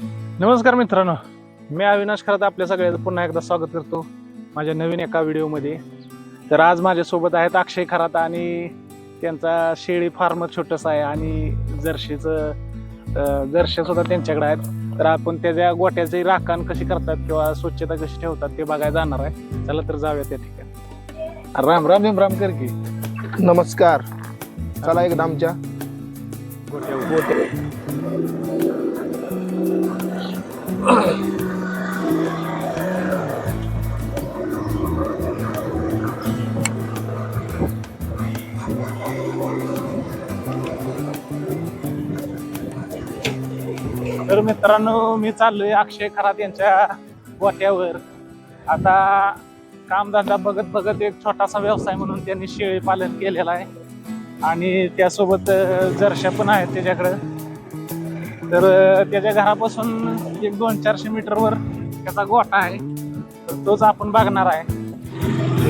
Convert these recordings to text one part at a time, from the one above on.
नमस्कार मित्रांनो मी अविनाश खरात आपल्या सगळ्यांचं पुन्हा एकदा स्वागत करतो माझ्या नवीन एका व्हिडिओमध्ये. तर आज माझ्यासोबत आहेत अक्षय खरात आणि त्यांचा शेळी फार्म छोटंसं आहे आणि जर्शीचं जर्शी सुद्धा त्यांच्याकडे आहेत. तर आपण त्याच्या गोट्याची राखण कशी करतात किंवा स्वच्छता कशी ठेवतात ते बघायला जाणार आहे. चला तर जाऊया त्या ठिकाणी. राम राम भीम राम कर की. नमस्कार. चला एकदा आमच्या. गोट्यावर. तर मित्रांनो मी चाललोय अक्षय खरात यांच्या गोट्यावर आता कामधंदा बघत बघत एक छोटासा व्यवसाय म्हणून त्यांनी शेळी पालन केलेला आहे. आणि त्यासोबत जर्शा पण आहेत त्याच्याकडं. तर त्याच्या घरापासून एक दोन चारशे मीटरवर त्याचा गोठा आहे. तर तोच आपण बघणार आहे.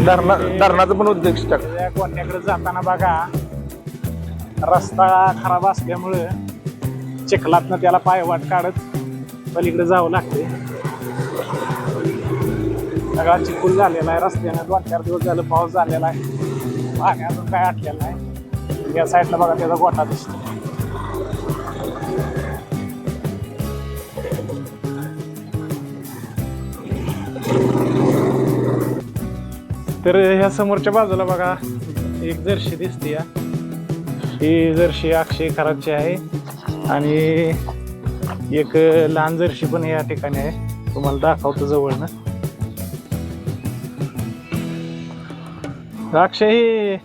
धरणा धरणाचं पण उद्देश टाक त्या गोठ्याकडे जाताना बघा रस्ता खराब असल्यामुळं चिखलातनं त्याला पायवाट काढत पलीकडे जावं लागते सगळा चिखल झालेला आहे रस्त्यानं दोन चार दिवस झालं पाऊस झालेला आहे. पाणी अजून काय आटलेलं आहे या साईडला बघा त्याचा गोठा दिसतो तर ह्या समोरच्या बाजूला बघा एक जर्शी दिसते या ही जर्शी अक्षय खराबची आहे आणि एक लहान जर्शी पण या ठिकाणी आहे. तुम्हाला दाखवतो जवळनं. अक्षय हे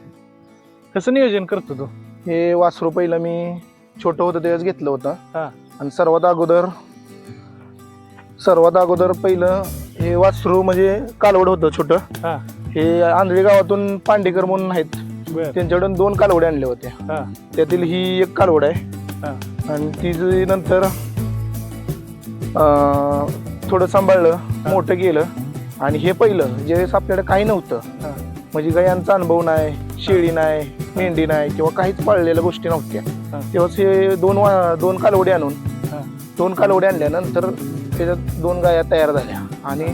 कसं नियोजन करतो तू? हे वासरू पहिलं मी छोटं होतं त्यावेळेस घेतलं होतं. हा. आणि सर्वात अगोदर सर्वात अगोदर पहिलं हे वासरू म्हणजे कालवड होतं छोटं. हा. हे आंधळी गावातून पांडेकर म्हणून आहेत. बर. त्यांच्याकडून दोन कालवडे आणले होते. हा. त्यातील ही एक कालवड आहे. हा. आणि ती नंतर अं, थोडं सांभाळलं मोठं केलं. आणि हे पहिलं ज्यावेळेस आपल्याकडे काही नव्हतं. हा. म्हणजे गायांचा अनुभव नाही शेळी नाही मेंढी नाही किंवा काहीच पाळलेल्या गोष्टी नव्हत्या. हा. तेव्हाच हे दोन वा- दोन कालवडे आणून हा. दोन कालवडे आणल्यानंतर त्याच्यात दोन गाया तयार झाल्या. आणि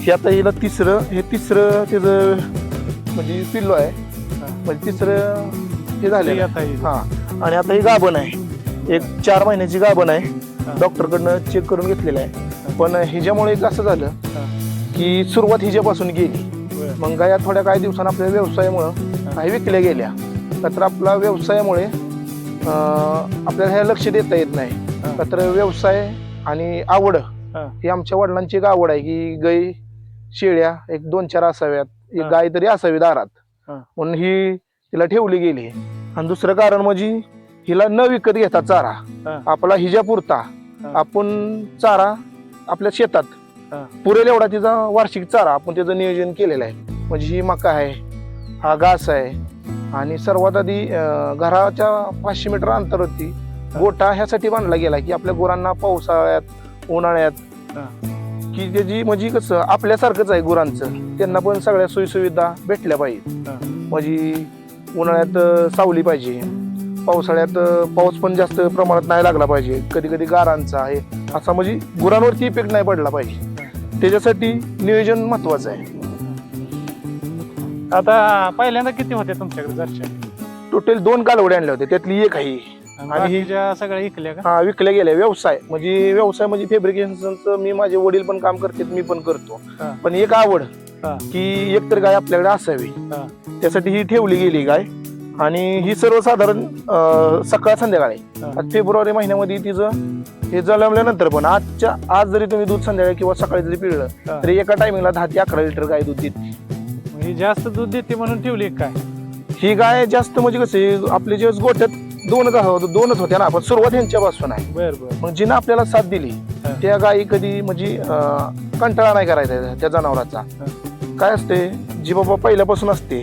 हे आता हिला तिसरं हे तिसरं त्याचं म्हणजे पिल्लो आहे हा. म्हणजे तिसरं हे ते झालेलं आता आहे. हा आणि आता ही गाभण आहे एक चार महिन्याची गाभण आहे हा. डॉक्टरकडनं चेक करून घेतलेलं आहे पण हिच्यामुळे एक असं झालं हा. की सुरुवात हिच्यापासून गेली बर. मग गाया थोड्या काही दिवसांनी आपल्या व्यवसायामुळं काही विकल्या गेल्या तर आपला व्यवसायामुळे अं, आपल्याला ह्या लक्ष देता येत नाही हा. तर व्यवसाय आणि आवड हा. ही आमच्या वडिलांची एक आवड आहे की गाई शेळ्या एक दोन चार असाव्यात एक. गाय तरी असावी दारात. म्हणून ही तिला ठेवली गेली आणि दुसरं कारण म्हणजे हिला न विकत घेता चारा. आपला हिजा पुरता. आपण चारा आपल्या शेतात. पुरेल एवढा तिचा वार्षिक चारा आपण त्याचं नियोजन केलेलं आहे म्हणजे ही मका आहे हा घास आहे आणि सर्वात आधी घराच्या पाचशे मीटर अंतरावरती गोठा ह्यासाठी बांधला गेला की आपल्या गुरांना पावसाळ्यात उन्हाळ्यात. की त्याची म्हणजे कसं आपल्यासारखंच आहे गुरांचं. त्यांना पण सगळ्या सोयीसुविधा भेटल्या पाहिजेत. म्हणजे उन्हाळ्यात सावली पाहिजे. पावसाळ्यात पाऊस पण जास्त प्रमाणात नाही लागला पाहिजे. कधी कधी गारांचा आहे. असा म्हणजे गुरांवरती इफेक्ट नाही पडला पाहिजे. त्याच्यासाठी नियोजन महत्वाचं आहे. आता पहिल्यांदा किती होते तुमच्याकडे जर्शा टोटल दोन कालवडे आणले होते. त्यातली एक आहे. आणि ही- बाकीच्या सगळ्या इकल्या का हा विकल्या गेल्या व्यवसाय म्हणजे व्यवसाय म्हणजे फेब्रिकेशनचं मी माझे वडील पण काम करतात मी पण करतो हा. पण एक आवड हा. की एक तर गाय आपल्याकडे असावी हा. त्यासाठी ही ठेवली गेली गाय आणि ही सर्वसाधारण अं, सकाळ संध्याकाळी हा. आज फेब्रुवारी महिन्यामध्ये तिचं हे जलमल्यानंतर पण आजच्या आज जरी तुम्ही दूध संध्याकाळी किंवा सकाळी जरी पिळलं हा. तरी एका टायमिंगला दहा ते अकरा लिटर गाय दूध देते जास्त दूध देते म्हणून ठेवली काय ही गाय जास्त म्हणजे कसे आपले जे गोठ्यात दोनच दोनच होत्या ना. आपण सुरुवात यांच्यापासून आहे. बर बर. मग जिनं आपल्याला साथ दिली हा. त्या गायी कधी म्हणजे अं, कंटाळा नाही करायचा त्या जनावराचा. काय असते जी बाबा पहिल्यापासून असते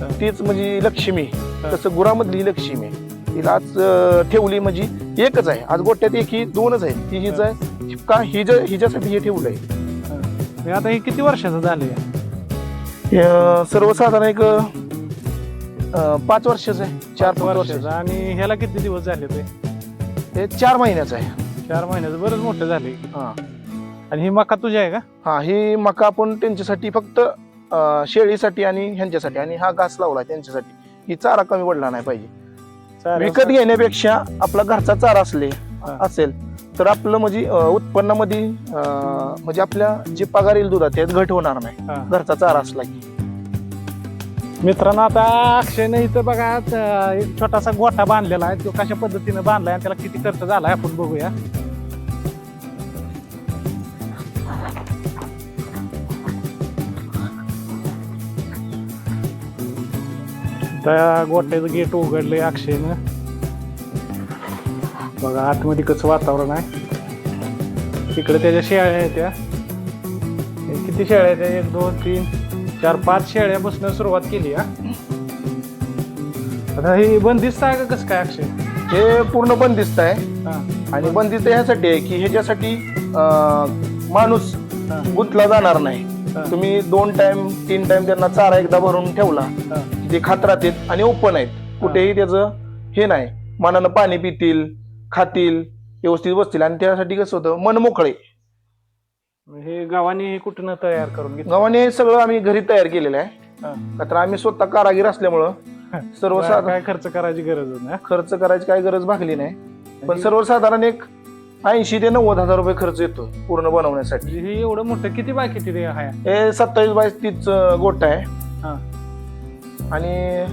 हा. तीच म्हणजे लक्ष्मी. तसं गुरामधली लक्ष्मी. तिला आज अं, ठेवली म्हणजे एकच आहे. आज गोट्यात एक ही दोनच आहे. ती हीच आहे. का हिज हिच्यासाठी हे ठेवलंय. हे. आता हे किती वर्षाचं झाले अं, सर्वसाधारण एक अं, पाच वर्षाचं आहे. चार पाच वर्षाचं. वर्षाचं. आणि ह्याला किती दिवस झाले ते? हे चार महिन्याचं आहे. चार महिन्याचं. बरंच मोठं झाले. हा. आणि ही मका तुझी आहे का? हा ही मका आपण त्यांच्यासाठी फक्त अं, शेळीसाठी आणि ह्यांच्यासाठी. आणि हा घास लावला त्यांच्यासाठी. ही चारा कमी पडला नाही पाहिजे. विकत घेण्यापेक्षा आपला घरचा चारा असले. असेल तर आपलं म्हणजे अं, उत्पन्नामध्ये अं, म्हणजे आपल्या जे पगार येईल दुधात त्यात घट होणार नाही. हा. घरचा चारा असला की. मित्रांनो आता अक्षयने इथं बघा एक छोटासा गोठा बांधलेला आहे. तो कशा पद्धतीने बांधलाय आणि त्याला किती खर्च झालाय आपण बघूया. त्या गोठ्याचं गेट उघडलंय अक्षयनं. बघा आतमध्ये कसं वातावरण आहे. तिकडे त्याच्या शेळ्या आहेत त्या. किती शेळ्या आहेत एक दोन तीन चार पाच शेळ्यापासून सुरुवात केली हा. आता ही बंदिस्त आहे का कसं काय अक्षय? हे पूर्ण बंदिस्त आहे. हा, आणि बंदिस्त ह्यासाठी आहे की ह्याच्यासाठी अं, माणूस हा, गुंतला जाणार नाही. तुम्ही दोन टाइम तीन टाइम त्यांना चारा एकदा भरून ठेवला हा, ते खात राहतात आणि ओपन आहेत. कुठेही त्याचं हे नाही. मनानं पाणी पितील खातील व्यवस्थित बसतील. आणि त्यासाठी कसं होतं मन मोकळे. हे गावाने हे कुठून तयार करून घेतलं? गावाने हे सगळं आम्ही घरी तयार केलेलं आहे. का तर आम्ही स्वतः कारागीर असल्यामुळं सर्वसाधारण काय खर्च करायची गरज नाही खर्च करायची काही गरज भागली नाही. पण सर्वसाधारण एक ऐंशी ते नव्वद हजार रुपये खर्च येतो पूर्ण बनवण्यासाठी. म्हणजे हे एवढं मोठं किती बाय किती ते आहे? हे सत्तावीस बाय तीस गोट आहे. हा. आणि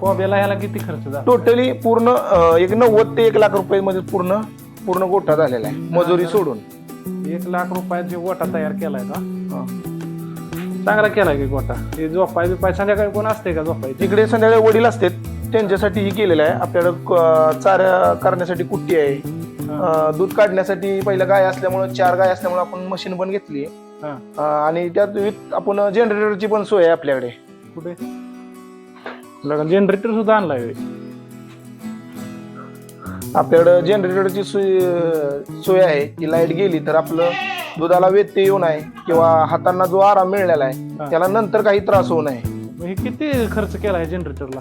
कोब्याला ह्याला किती खर्च झाला टोटली पूर्ण अं, एक नव्वद ते एक लाख रुपये मध्ये पूर्ण पूर्ण गोठा झालेला आहे. मजुरी सोडून. एक लाख रुपयात गोटा तयार केलाय का? हा. चांगला केलाय की गोटा हे झोपाय बिपाय संध्याकाळी कोण असते का झोपाय? तिकडे संध्याकाळी वडील असतात. त्यांच्यासाठी ही केलेलं आहे. आपल्याकडे क- चारा करण्यासाठी कुट्टी आहे. अं, दूध काढण्यासाठी पहिल्या गाय असल्यामुळे चार गाय असल्यामुळे आपण मशीन पण घेतली. हा. अं, आणि त्यात with आपण जनरेटरची पण सोय आहे आपल्याकडे. कुठे? जनरेटर सुद्धा आणलाय होय. आपल्याकडे जनरेटरची सोय सोय आहे की लाइट गेली तर आपलं दुधाला व्यत्यय येऊ नये किंवा हातांना जो आराम मिळालेला हा. आहे त्याला नंतर काही त्रास होऊ नये हे किती खर्च केलाय जनरेटरला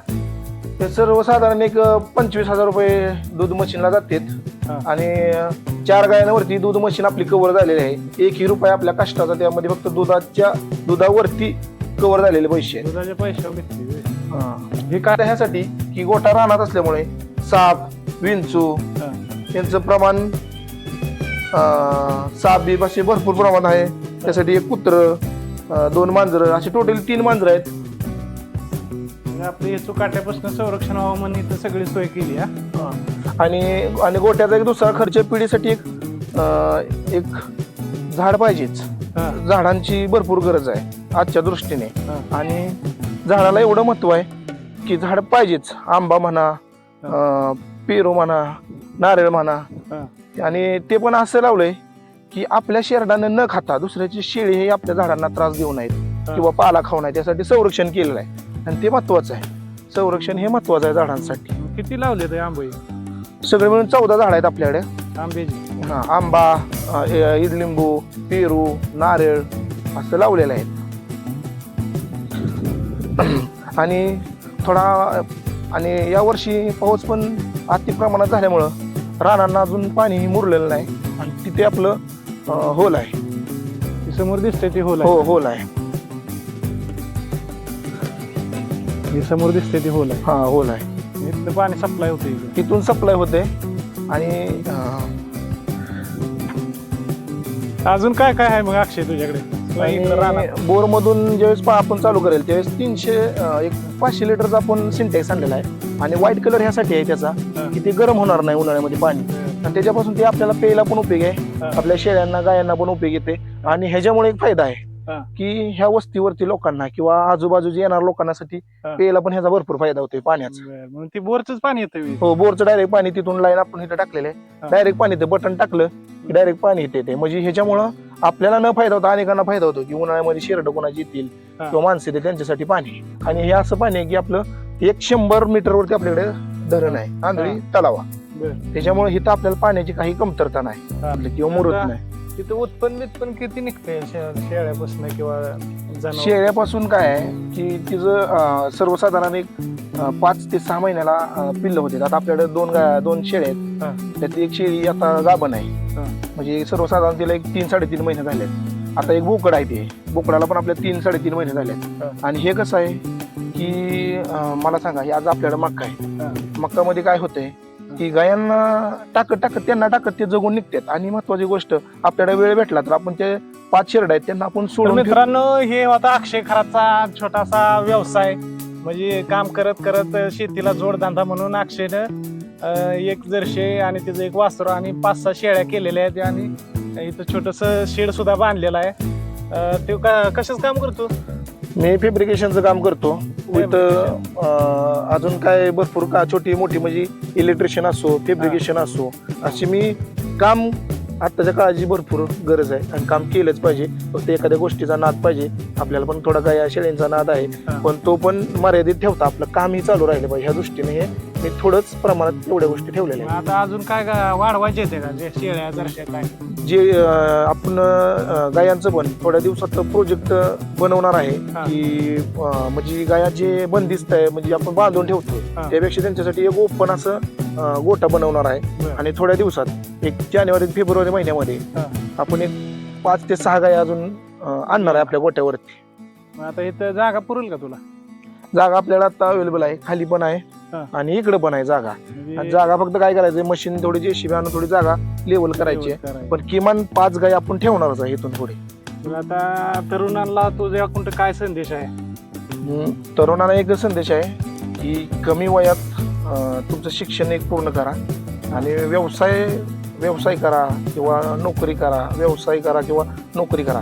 ते सर्वसाधारण एक पंचवीस हजार रुपये दूध मशीनला जातात हा. आणि चार गायांवरती दूध मशीन आपली कव्हर झालेली आहे एकही रुपया आपल्या कष्टाचा त्यामध्ये फक्त दुधाच्या दुधावरती कव्हर झालेले पैसे. दुधाचे पैसे. हा. हे काय ह्यासाठी की गोठा राहणार असल्यामुळे साप विंचू. यांचं प्रमाण बीप असे भरपूर प्रमाण आहे. त्यासाठी एक कुत्र दोन मांजरं असे टोटल तीन मांजरं आहेत. आपली हेचू काट्यापासून संरक्षण व्हावं म्हणून इथं सगळी सोय केली आणि आणि गोट्याचा एक दुसरा खर्च पिढीसाठी एक एक झाड पाहिजेच. झाडांची भरपूर गरज आहे आजच्या दृष्टीने. आणि झाडाला एवढं महत्त्व आहे की झाड पाहिजेच. आंबा म्हणा पेरू म्हणा नारळ म्हणा हा. आणि ते पण असं लावलंय की आपल्या शेरडानं न खाता दुसऱ्याची शेळी हे आपल्या झाडांना त्रास देऊ नयेत. किंवा पाला खाऊ नये त्यासाठी संरक्षण केलेलं आहे. आणि ते महत्वाचं आहे. संरक्षण हे महत्वाचं आहे झाडांसाठी. किती लावले ते आंबे? सगळे मिळून चौदा झाड आहेत आपल्याकडे. आंब्याची. हा आंबा अ, इडलिंबू पेरू नारळ असं लावलेलं आहे. आणि थोडा आणि यावर्षी पाऊस पण अति प्रमाणात झाल्यामुळं रानांना अजून पाणी मुरलेलं नाही. आणि तिथे आपलं अ, होल आहे. ती समोर दिसते ती होल हो आहे होल आहे. ही समोर दिसते ती होल हा होल आहे. आहे इथलं पाणी सप्लाय होते इकडे तिथून सप्लाय होते आणि अ, अजून काय काय आहे मग अक्षय तुझ्याकडे? तुला इकडं रानात. आणि बोर मधून ज्यावेळेस पा- आपण चालू करेल त्यावेळेस तीनशे अं, एक पाचशे लिटरचा आपण सिंटेक्स आणलेला आहे. आणि व्हाईट कलर ह्यासाठी आहे त्याचा. की ते गरम होणार नाही उन्हाळ्यामध्ये पाणी आणि त्याच्यापासून ते आपल्याला प्यायला पण उपयोग आहे. आपल्या शेळ्यांना गायांना पण उपयोग येते आणि ह्याच्यामुळे एक फायदा आहे. की ह्या वस्तीवरती लोकांना किंवा आजूबाजूच्या येणाऱ्या लोकांसाठी हा. प्यायला पण ह्याचा भरपूर फायदा होतोय पाण्याचा ती बोरच पाणी येतं. हो बोरचं डायरेक्ट पाणी तिथून लाईन आपण इथं टाकलेलं. आहे डायरेक्ट पाणी ते बटन टाकलं की डायरेक्ट पाणी येते म्हणजे ह्याच्यामुळं आपल्याला न फायदा होता अनेकांना फायदा होतो की उन्हाळ्यामध्ये शेरड कोणाची येतील. किंवा माणसं येतील त्यांच्यासाठी पाणी आणि हे असं पाणी आहे की आपलं एक शंभर मीटर वरती आपल्याकडे धरण आहे आंधळी तलावा. त्याच्यामुळे इथं आपल्याला पाण्याची काही कमतरता नाही हा. किंवा मुरत नाही. तिथं उत्पन्न बित्पन्न किती निघतंय? शे- शेळ्यापासून किंवा शेळ्यापासून काय आहे की तिचं सर्वसाधारण एक पाच ते सहा महिन्याला पिल्लं होते आता आपल्याकडे दोन दोन शेळ्या. आहेत. त्यातली एक शेळी आता गाभण आहे. म्हणजे सर्वसाधारण तिला एक तीन साडेतीन महिने झाले आता एक बोकड आहे ते. बोकडाला पण आपल्या तीन साडेतीन महिने झाले. आणि हे कसं आहे? की अं, मला सांगा हे आज आपल्याकडे मक्का आहे. मक्कामध्ये काय होतंय की गायांना टाकत टाकत त्यांना टाकत ते जगून निघतात. आणि महत्वाची गोष्ट आपल्याला वेळ भेटला तर आपण ते पाच शेरड आहेत त्यांना आपण तर सोडून. मित्रांनो हे होता अक्षय खराचा छोटासा व्यवसाय. म्हणजे काम करत करत शेतीला जोडधंदा म्हणून अक्षयनं अं, एक जर्शे आणि त्याचं एक वासरू आणि पाच सहा शेळ्या केलेल्या आहेत. आणि इथं छोटस शेड सुद्धा बांधलेलं आहे. अं, ते का कशाच काम करतो? मी फेब्रिकेशनचं काम करतो. विथ अजून काय भरपूर का छोटी मोठी म्हणजे इलेक्ट्रिशियन असो फेब्रिकेशन असो अशी मी काम आत्ताच्या काळाची भरपूर गरज आहे. आणि काम केलंच पाहिजे. फक्त एखाद्या गोष्टीचा नाद पाहिजे. आपल्याला पण थोडा काय शेळ्यांचा नाद आहे. हा. पण तो पण मर्यादित ठेवता. आपलं कामही चालू राहिलं पाहिजे. ह्या दृष्टीने हे मी थोडंच प्रमाणात एवढ्या गोष्टी ठेवलेल्या आहेत आता अजून काय वाढवायचे का जे शेळ्या जरशा काय जे अं, आपण अं, गायांचं पण थोड्या दिवसात प्रोजेक्ट बनवणार आहे हा. की अं, म्हणजे गाया जे बंदिस्त आहे म्हणजे आपण बांधून ठेवतो. त्यापेक्षा त्यांच्यासाठी एक ओपन असं अं, गोठा बनवणार आहे बरं. आणि थोड्या दिवसात एक जानेवारी फेब्रुवारी महिन्यामध्ये हा. आपण एक पाच ते सहा गाया अजून अं, आणणार आहे आपल्या गोट्यावरती मग आता इथं जागा पुरेल का तुला जागा आपल्याला आता अवेलेबल आहे खाली पण आहे हा. आणि इकडे पण आहे जागा. म्हणजे आणि जागा फक्त काय करायचं मशीन थोडी जेसीबी आणून थोडी जागा लेवल करायची आहे. करायचं. पण किमान पाच गाय आपण ठेवणारच आहे इथून पुढे. आता तरुणांना तुझ्या कोणतं काय संदेश आहे? हम्म, तरुणांना एक संदेश आहे की कमी वयात अं, तुमचं शिक्षण एक पूर्ण करा. आणि व्यवसाय व्यवसाय करा किंवा नोकरी करा व्यवसाय करा किंवा नोकरी करा.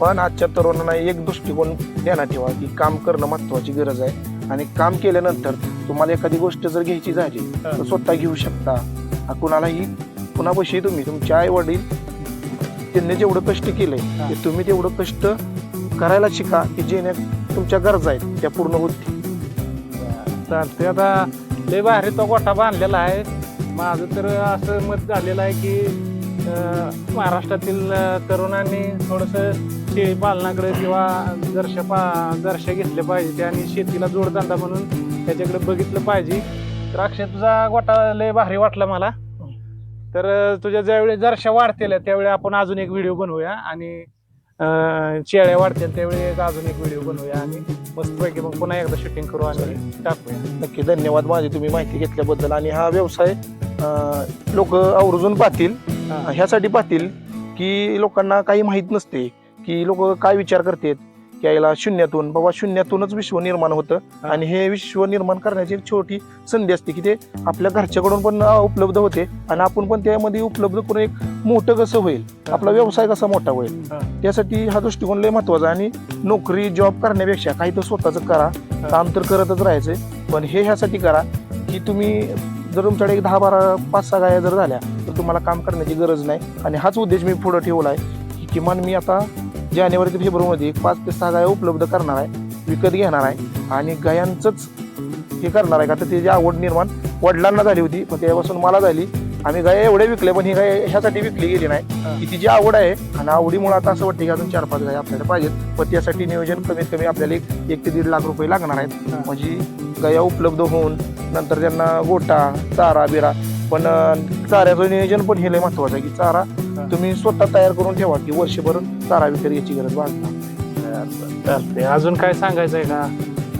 पण आजच्या तरुणांना एक दृष्टिकोन ध्यानात ठेवा की काम करणं महत्वाची गरज आहे. आणि काम केल्यानंतर तुम्हाला एखादी गोष्ट जर घ्यायची झाली तर स्वतः घेऊ शकता. आ, कुणालाही कुणापाशी तुम्ही तुमचे आई वडील त्यांनी जेवढं कष्ट केलंय ते तुम्ही तेवढं कष्ट करायला शिका की जेणे तुमच्या गरजा आहेत त्या पूर्ण होतील. चालते आता लय भारी तो गोठा बांधलेला आहे. माझं तर असं मत झालेलं आहे की अं, महाराष्ट्रातील अं, तरुणांनी थोडंसं शेळी पालनाकडे किंवा जरशा पा जरशा घेतले पाहिजे आणि शेतीला जोडधंदा म्हणून त्याच्याकडे बघितलं पाहिजे. तर अक्षय तुझा गोठा लय भारी वाटला मला. तर तुझ्या ज्यावेळी जरशा वाढतील त्यावेळी आपण अजून एक व्हिडिओ बनवूया आणि शेळ्या वाढतील त्यावेळी एक अजून एक व्हिडिओ बनवूया आणि मस्तपैकी मग पुन्हा एकदा शूटिंग करू आणि टाकूया. नक्की धन्यवाद माझी तुम्ही माहिती घेतल्याबद्दल. आणि हा व्यवसाय लोक आवर्जून पाहतील. ह्यासाठी पाहतील की लोकांना काही माहीत नसते. की लोक काय विचार करतात? की याला शून्यातून बाबा शून्यातूनच विश्व निर्माण होतं. आणि हे विश्व निर्माण करण्याची एक छोटी संधी असते की ते आपल्या घरच्याकडून पण उपलब्ध होते. आणि आपण पण त्यामध्ये उपलब्ध करून एक मोठं कसं होईल? आपला व्यवसाय कसा मोठा होईल. त्यासाठी हा दृष्टिकोन लय महत्त्वाचा आहे. आणि नोकरी जॉब करण्यापेक्षा काही तर स्वतःच करा. काम तर करतच राहायचंय पण हे ह्यासाठी करा की तुम्ही जर तुमच्याकडे एक दहा बारा पाच सहा गाया जर झाल्या तर तुम्हाला काम करण्याची गरज नाही. आणि हाच उद्देश मी पुढे ठेवला आहे. की किमान मी आता जानेवारी ते फेब्रुवारीमध्ये एक पाच ते सहा गाया उपलब्ध करणार आहे विकत घेणार आहे आणि गायांचंच हे करणार आहे. का तर त्याची आवड निर्माण वडिलांना झाली होती पण त्यापासून मला झाली. आम्ही गाया एवढे विकले पण ही गाय ह्यासाठी विकली गेली नाही. की तिची आवड आहे आणि आवडीमुळे आता असं वाटतं की अजून चार पाच गाय आपल्याला पाहिजेत. पण त्यासाठी नियोजन कमीत कमी आपल्याला एक ते दीड लाख रुपये लागणार आहेत. म्हणजे गाया उपलब्ध होऊन नंतर त्यांना गोटा चारा बिरा. पण चाऱ्याचं नियोजन पण हे लय महत्वाचं आहे की चारा तुम्ही स्वतः तयार करून ठेवा की वर्षभर चारा विकत याची गरज भागणार चालते अजून काय सांगायचं आहे का?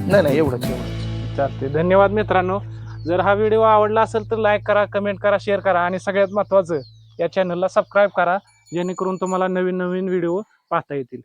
नाही नाही एवढंच एवढंच. चालते धन्यवाद मित्रांनो. जर हा व्हिडिओ आवडला असेल तर लाईक करा कमेंट करा शेअर करा आणि सगळ्यात महत्त्वाचं या चॅनलला सबस्क्राईब करा जेणेकरून तुम्हाला नवीन नवीन व्हिडिओ पाहता येतील.